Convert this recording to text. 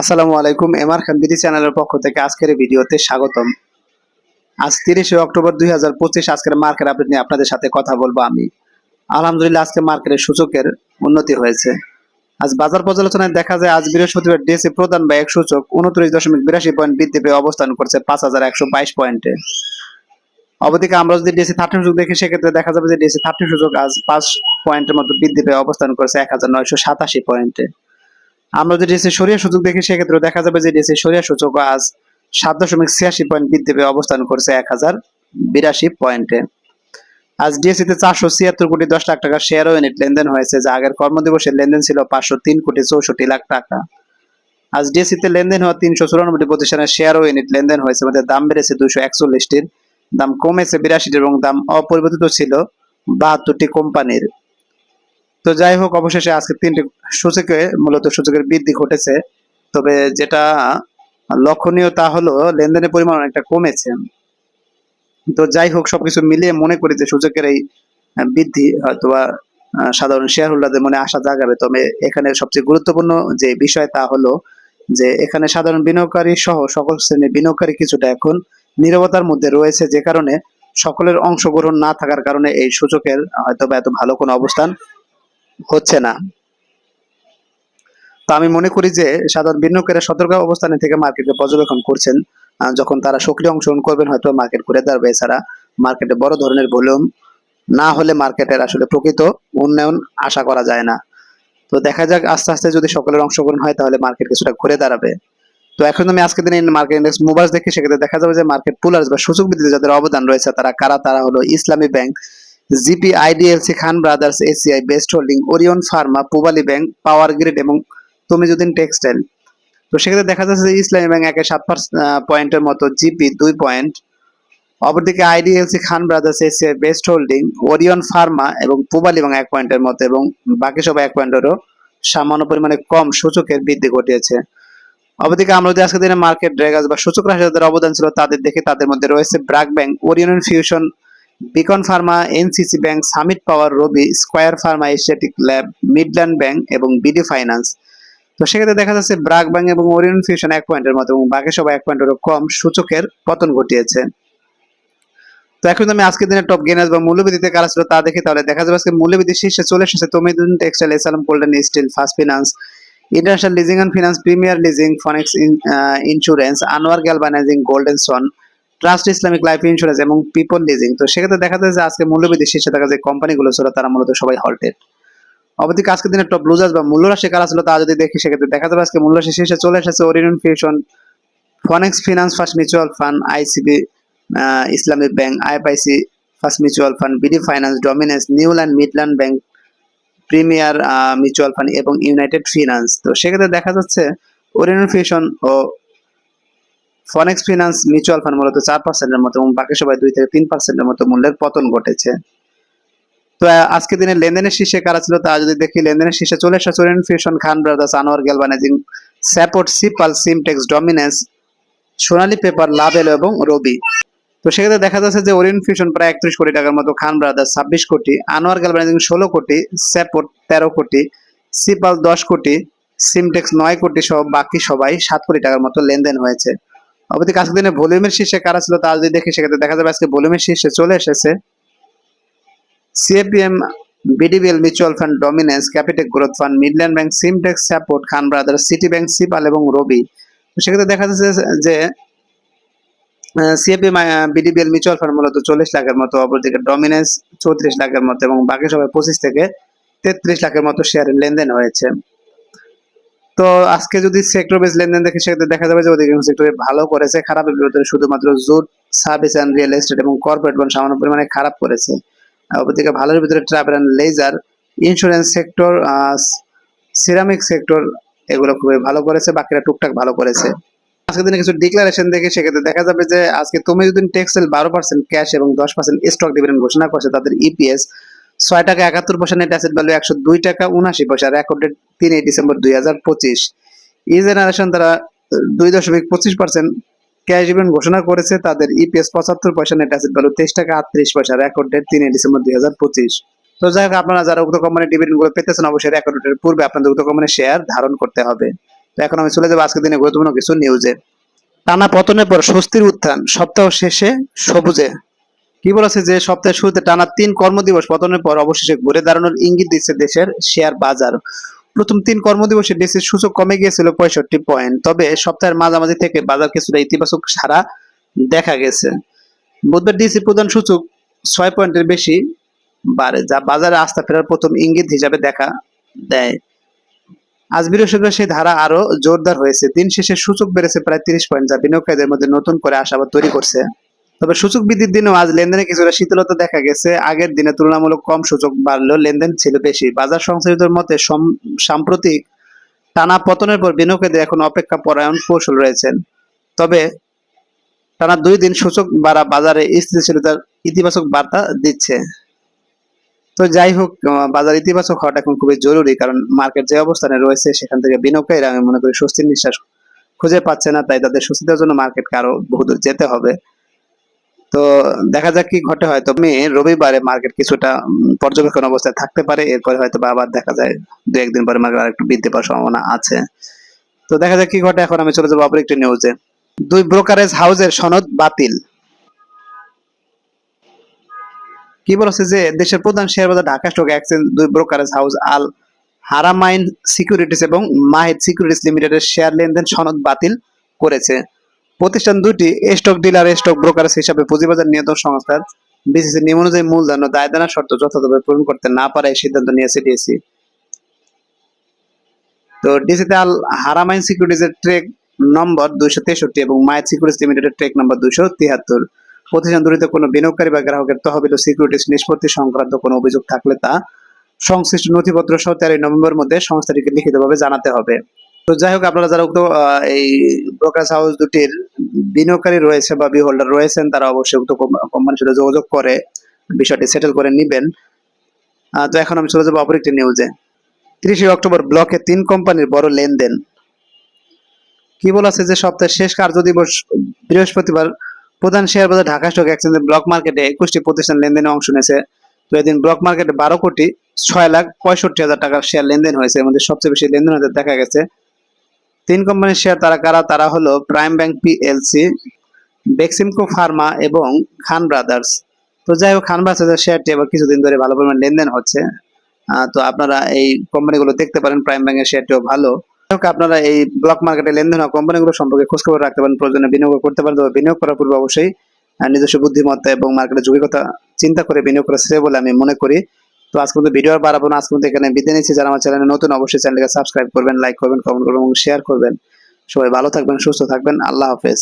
আসসালামু আলাইকুম, এমআর খান বিডি চ্যানেলের পক্ষ থেকে আজকের ভিডিওতে স্বাগতম। আজ তিরিশে অক্টোবর দুই হাজার পঁচিশ, আজকের মার্কেট আপডেট নিয়ে আপনাদের সাথে কথা বলব আমি। আলহামদুলিল্লাহ, আজকে মার্কেটের সূচকের উন্নতি হয়েছে। আজ বাজার পর্যালোচনায় দেখা যায়, আজ বৃহস্পতিবার ডিএসসি প্রধান বা এক সূচক উনত্রিশ দশমিক বিরাশি পয়েন্ট বৃদ্ধি পেয়ে অবস্থান করছে পাঁচ হাজার একশো বাইশ পয়েন্টে। অবদিকে আমরা যদি ডিএসসি থার্টি সূচক দেখি, সেক্ষেত্রে দেখা যাবে যে ডিএসসি থার্টি সূচক আজ পাঁচ পয়েন্টের মতো বৃদ্ধি পেয়ে অবস্থান করছে এক হাজার নয়শো সাতাশি পয়েন্টে। আমরা যদি ডিএসসি সরিয়া সূচক দেখি, সেক্ষেত্রে দেখা যাবে যে ডিএসসি সরিয়া সূচক আজ সাত দশমিক ছিয়াশি পয়েন্ট বৃদ্ধি পেয়ে অবস্থান করছে এক হাজার বিরাশি পয়েন্টে আজ ডিএসসি তে চারশো ছিয়াত্তর কোটি দশ লাখ টাকা শেয়ার ইউনিট লেনদেন হয়েছে, যা আগের কর্মদিবসের লেনদেন ছিল পাঁচশো তিন কোটি চৌষট্টি লাখ টাকা। আজ ডিএসসি তে লেনদেন হওয়া তিনশো চুরানব্বই প্রতিষ্ঠানের শেয়ার ইউনিট লেনদেন হয়েছে, মধ্যে দাম বেড়েছে দুশো একচল্লিশটির, দাম কমেছে বিরাশিটির এবং দাম অপরিবর্তিত ছিল বাহাত্তরটি কোম্পানির। তো যাই হোক অবশেষে আজকে তিনটি সূচকে মূলত সূচকের বৃদ্ধি ঘটেছে। তবে যেটা লক্ষণীয় তা হলো লেনদেনের পরিমাণ অনেকটা কমেছে। তো যাই হোক সবকিছু মিলিয়ে মনে করি যে সূচকের এই বৃদ্ধি আহ, সাধারণ শেয়ার হোল্ডারদের মনে আশা জাগাবে। তবে এখানে সবচেয়ে গুরুত্বপূর্ণ যে বিষয় তা হলো যে এখানে সাধারণ বিনিয়োগকারী সহ সকল শ্রেণির বিনিয়োগকারী কিছুটা এখন নীরবতার মধ্যে রয়েছে যে কারণে সকলের অংশগ্রহণ না থাকার কারণে এই সূচকের হয়তোবা এত ভালো কোনো অবস্থান হচ্ছে না। তো আমি মনে করি যে সাধারণ বিনিয়োগকারীরা সতর্ক অবস্থানে থেকে মার্কেটকে পর্যবেক্ষণ করছেন যখন তারা সক্রিয় অংশগ্রহণ করবেন, হয়তো মার্কেট ঘুরে দাঁড়াবে। এছাড়া মার্কেটে বড় ধরনের ভলিউম না হলে মার্কেটের আসলে প্রকৃত উন্নয়ন আশা করা যায় না। তো দেখা যাক, আস্তে আস্তে যদি সকলের অংশগ্রহণ হয়, তাহলে মার্কেট কিছুটা ঘুরে দাঁড়াবে। তো এখন আমি আজকে দিনে মার্কেট ইন্ডেক্স মুভার্স দেখি, সেক্ষেত্রে দেখা যাবে যে মার্কেট পুলার্স বা সূচক বৃদ্ধিতে যাদের অবদান রয়েছে, তারা কারা? তারা হলো Islami bank. GP, IDLC, Khan brothers, ACI, best holding, Orion pharma, Pubali bank, power grid এবং তমিজুদ্দিন টেক্সটাইল। তো সেক্ষেত্রে দেখা যাচ্ছে যে ইসলামী ব্যাংক একে সাত পয়েন্টের মতো, জিপি দুই পয়েন্ট। অপরদিকে IDLC, Khan brothers, ACI, best holding, Orion pharma এবং পুবালি ব্যাংক এক পয়েন্টের মতো এবং বাকি সব এক পয়েন্টেরও সামান্য পরিমাণে কম সূচকের বৃদ্ধি ঘটিয়েছে। অপরদিকে আমরা যদি আজকে দিনে মার্কেট ড্রেগাস বা সূচক রাশি যাদের অবদান ছিল তাদের দেখে তাদের মধ্যে রয়েছে BRAC bank, Orion fusion beacon pharma NCC bank summit power Robi square pharma Asiatic lab Midland bank এবং বিডি ফাইন্যান্স তো সেক্ষেত্রে দেখা যাচ্ছে ব্রাক ব্যাংক এবং ওরিয়ন ফিউশন এক পয়েন্টের মতো এবং বাকি সবাই এক পয়েন্টেরও কম সূচকের পতন ঘটিয়েছে। তো এখন আমি আজকের দিনে টপ গেনার্স বা মূল্যবৃদ্ধিতে কারা ছিল তা দেখি, তাহলে দেখা যাবে আজকে মূল্যবৃদ্ধি শীর্ষে চলে এসেছে Tamidun textile Esalam golden steel first finance international leasing and finance premier leasing Phoenix insurance Anwar galvanizing golden son trust Islamic life insurance এবং পিপল লিজিং তো সেক্ষেত্রে দেখা যায় যে আজকে মূল্যবৃদ্ধি শীর্ষে থাকা যে কোম্পানিগুলো ছিল, তারা মূলত সবাই হল্টেড অবধিক আজকের দিনে টপ লুজার্স বা মূল্যরাশি কারা ছিল তা যদি দেখি, সেক্ষেত্রে দেখা যাবে আজকে মূল্যরাশি শীর্ষে চলে এসেছে Orion fusion Phoenix finance first mutual fund ICB Islamic bank IFIC first mutual fund BD finance dominance Newland Midland bank premier mutual fund এবং ইউনাইটেড ফিনান্স তো সেক্ষেত্রে দেখা যাচ্ছে ওরিয়ন ফিউশন ও ফনেক্স ফিনান্স মিউচুয়াল ফান্ড মূলত চার পার্সেন্টের মতো এবং বাকি সবাই দুই থেকে তিন পার্সেন্টের মতো মূল্যের পতন ঘটেছে। তো আজকে দিনে লেনদেনের শীর্ষে কারা ছিল তা যদি দেখি, লেনদেনের শীর্ষে চলে এসেছে Orion fusion, Khan brothers, Anwar galvanizing support sea pearl Simtex dominance Sonali paper level এবং রবি তো সেক্ষেত্রে দেখা যাচ্ছে যে ওরিয়ন ফিউশন প্রায় একত্রিশ কোটি টাকার মতো, খান ব্রাদার্স ছাব্বিশ কোটি, আনোয়ার গ্যালভানাইজিং ষোলো কোটি স্যাপোর্ট তেরো কোটি সিপাল দশ কোটি সিমটেক্স নয় কোটি সহ বাকি সবাই সাত কোটি টাকার মতো লেনদেন হয়েছে। অবধি আজকে দিনে ভলিউমের শীর্ষে কারা ছিল তা যদি দেখি, সেক্ষেত্রে দেখা যাবে আজকে ভলিউমের শীর্ষে চলে এসেছে CAPM BDBL mutual fund dominance Capitec growth fund Midland bank Simtex support Khan brother City bank sea pearl এবং রবি সেক্ষেত্রে দেখা যাচ্ছে যে সিএপি বিডিবিএল মিউচুয়াল ফান্ড মূলত চল্লিশ লাখের মতো, অপরদিকে ডমিনেন্স চৌত্রিশ লাখের মতো এবং বাকি সবাই পঁচিশ থেকে তেত্রিশ লাখের মতো শেয়ারের লেনদেন হয়েছে। তো আজকে যদি সেক্টর বেস লেনদেন দেখে, সেক্ষেত্রে দেখা যাবে যে অধিকাংশ সেক্টরে ভালো করেছে খারাপের বিরুদ্ধে শুধুমাত্র jute service and real estate এবং কর্পোরেট বন্ড সামান্য পরিমাণে খারাপ করেছে। অপরদিকে ভালোর ভিতরে travel and leisure insurance sector ceramic sector এগুলো খুবই ভালো করেছে, বাকিরা টুকটাক ভালো করেছে। আজকে দিনে কিছু ডিক্লারেশন দেখে, সেক্ষেত্রে দেখা যাবে যে আজকে তুমি যদি টেক্সটাইল বারো পার্সেন্ট ক্যাশ এবং দশ পার্সেন্ট স্টক ডিভিডেন্ড ঘোষণা করছে, তাদের ইপিএস ছয় টাকা একাত্তর পয়সা নেট অ্যাসেট ভ্যালু একশো দুই টাকা উনআশি পয়সা। রেকর্ডেড তিনই ডিসেম্বর দুই হাজার পঁচিশ। ই জেনারেশন তারা দুই দশমিক পঁচিশ পার্সেন্ট ক্যাশ ডিভিডেন্ড ঘোষণা করেছে। তাদের ইপিএস পঁচাত্তর পয়সা নেট অ্যাসেট ভ্যালু তেইশ টাকা আটত্রিশ পয়সা রেকর্ডেড তিনই ডিসেম্বর দুই হাজার পঁচিশ। তো যাই হোক, আপনারা যারা উক্ত কোম্পানির ডিভিডেন্ডগুলো পেতেছেন, অবশ্যই রেকর্ডের পূর্বে আপনাদের উক্ত কোম্পানির শেয়ার ধারণ করতে হবে। তো এখন আমি চলে যাব আজকের দিনে গুরুত্বপূর্ণ কিছু নিউজে টানা পতনের পর স্বস্তির উত্থান, সপ্তাহ শেষে সবুজে। কি বলেছে যে সপ্তাহের শুরুতে টানা তিন কর্মদিবস পতনের পর অবশেষে ঘুরে দাঁড়ানোর ইঙ্গিত দিচ্ছে দেশের শেয়ার বাজার। প্রথম তিন কর্মদিবসে দেশের সূচক কমে গিয়েছিল পঁয়ষট্টি পয়েন্ট, তবে সপ্তাহের মাঝামাঝি থেকে বাজার কিছুটা ইতিবাচক সারা দেখা গেছে। বুধবার ডিসি প্রধান সূচক ছয় পয়েন্টের বেশি বাড়ে, যা বাজারে আস্থা ফেরার প্রথম ইঙ্গিত হিসাবে দেখা দেয়। আজ বৃহস্পতিবার সেই ধারা আরও জোরদার হয়েছে। দিন শেষে সূচক বেড়েছে প্রায় তিরিশ পয়েন্ট, যা বিনিয়োগকারীদের মধ্যে নতুন করে আশাবাদ তৈরি করছে। তবে সূচক বৃদ্ধির দিনেও আজ লেনদেনে কিছুটা শীতলতা দেখা গেছে। আগের দিনে তুলনামূলক কম সূচক বাড়লেও লেনদেন ছিল বেশি। বাজার সংশ্লিষ্টদের মতে সম- সাম্প্রতিক টানা পতনের পর বিনিয়োগকারীদের এখন অপেক্ষা পরায়ণ কৌশল রয়েছেন তবে টানা দুই দিন সূচক বাড়া বাজারে স্থিতিশীলতার ইতিবাচক বার্তা দিচ্ছে। তো যাই হোক বাজার ইতিবাচক হওয়াটা এখন খুবই জরুরি কারণ মার্কেট যে অবস্থানে রয়েছে সেখান থেকে বিনিয়োগকারীরা আমি মনে করি স্বস্তির নিঃশ্বাস খুঁজে পাচ্ছে না, তাই তাদের দেওয়ার জন্য মার্কেটকে আরও বহুদূর যেতে হবে। তো দেখা যাক কি ঘটে। হয়তো আমি রবিবারে মার্কেট কিছুটা পর্যবেক্ষণ অবস্থায় থাকতে পারে। এরপরে হয়তো আবার দেখা যায় দু একদিন পরে মার্কেট আরেকটু বৃদ্ধি পাওয়ার সম্ভাবনা আছে। তো দেখা যাক কি ঘটে। এখন আমি চলে যাব অপর একটি নিউজে দুই ব্রোকারেজ হাউসের সনদ বাতিল। কি বলেছে যে, দেশের প্রধান শেয়ার বাজার ঢাকা স্টক এক্সচেঞ্জ দুই brokerage house Al Haramain securities এবং মাহিদ সিকিউরিটিস লিমিটেডের শেয়ার লেনদেন সনদ বাতিল করেছে। প্রতিষ্ঠান দুটি স্টক ডিলার স্টক ব্রোকারেজ হিসাবে পুঁজিবাজার নিয়ন্ত্রণ সংস্থার বিসিসি নিয়ম অনুযায়ী মূলধন ও দায়দানা শর্ত যথাযথভাবে পূরণ করতে না পারায় সিদ্ধান্ত নিয়েছে ডিএসি তো ডিসিতে আল হারামাইন সিকিউরিটিজের ট্রেক নম্বর দুইশো তেষট্টি এবং মায়ের সিকিউরিটিস লিমিটেডের ট্রেক নম্বর দুইশো তিয়াত্তর। প্রতিষ্ঠান দুটিতে কোনো বিনিয়োগকারী বা গ্রাহকের তহবিল ও সিকিউরিটিজ নিষ্পত্তি সংক্রান্ত কোনো অভিযোগ থাকলে তা সংশ্লিষ্ট নথিপত্র সহ তেরোই নভেম্বর মধ্যে সংস্থাটিকে লিখিতভাবে জানাতে হবে। তো যাই হোক, আপনারা যারা উক্ত এই ব্রোকারেজ হাউস দুটির বিনিয়োগকারী রয়েছে বা বি হোল্ডার রয়েছেন, তারা অবশ্যই উক্ত কোম্পানির সাথে যোগাযোগ করে বিষয়টি সেটেল করে নেবেন। তো এখন আমি চলে যাব অপর একটি নিউজে তিরিশে অক্টোবর ব্লকে তিন কোম্পানির বড় লেনদেন। কি বলেছে যে সপ্তাহের শেষ কার্য দিবস বৃহস্পতিবার প্রধান শেয়ার বাজার ঢাকা স্টক এক্সচেঞ্জের ব্লক মার্কেটে একুশটি প্রতিষ্ঠান লেনদেনে অংশ নিয়েছে। তো এদিন ব্লক মার্কেটে বারো কোটি ছয় লাখ পঁয়ষট্টি হাজার টাকার শেয়ার লেনদেন হয়েছে। মধ্যে সবচেয়ে বেশি লেনদেন হতে দেখা গেছে। তিন কোম্পানির শেয়ার তারা কারা? তারা হলো prime bank PLC Beximco pharma এবং খান ব্রাদার্স তো যাই হোক খান ব্রাদার্সের শেয়ারটি এবার কিছুদিন ধরে ভালো পরিমাণ লেনদেন হচ্ছে। তো আপনারা এই কোম্পানিগুলো দেখতে পারেন প্রাইম ব্যাংকের শেয়ারটিও ভালো। আপনারা এই ব্লক মার্কেটে লেনদেন হওয়া কোম্পানিগুলো সম্পর্কে খোঁজখবর রাখতে পারেন, প্রয়োজনে বিনিয়োগ করতে পারেন, তবে বিনিয়োগ করার পূর্বে অবশ্যই নিজস্ব বুদ্ধিমত্তা এবং মার্কেটের যোগ্যতা চিন্তা করে বিনিয়োগ করা শ্রেয় বলে আমি মনে করি। তো আজকে মতো ভিডিও বাড়াবো না, আজকে মতো এখানে বিদায় নিচ্ছি। যারা আমার চ্যানেলে নতুন, অবশ্যই চ্যানেলকে সাবস্ক্রাইব করবেন লাইক করবেন কমেন্ট করবেন এবং শেয়ার করবেন। সবাই ভালো থাকবেন, সুস্থ থাকবেন। আল্লাহ হাফেজ।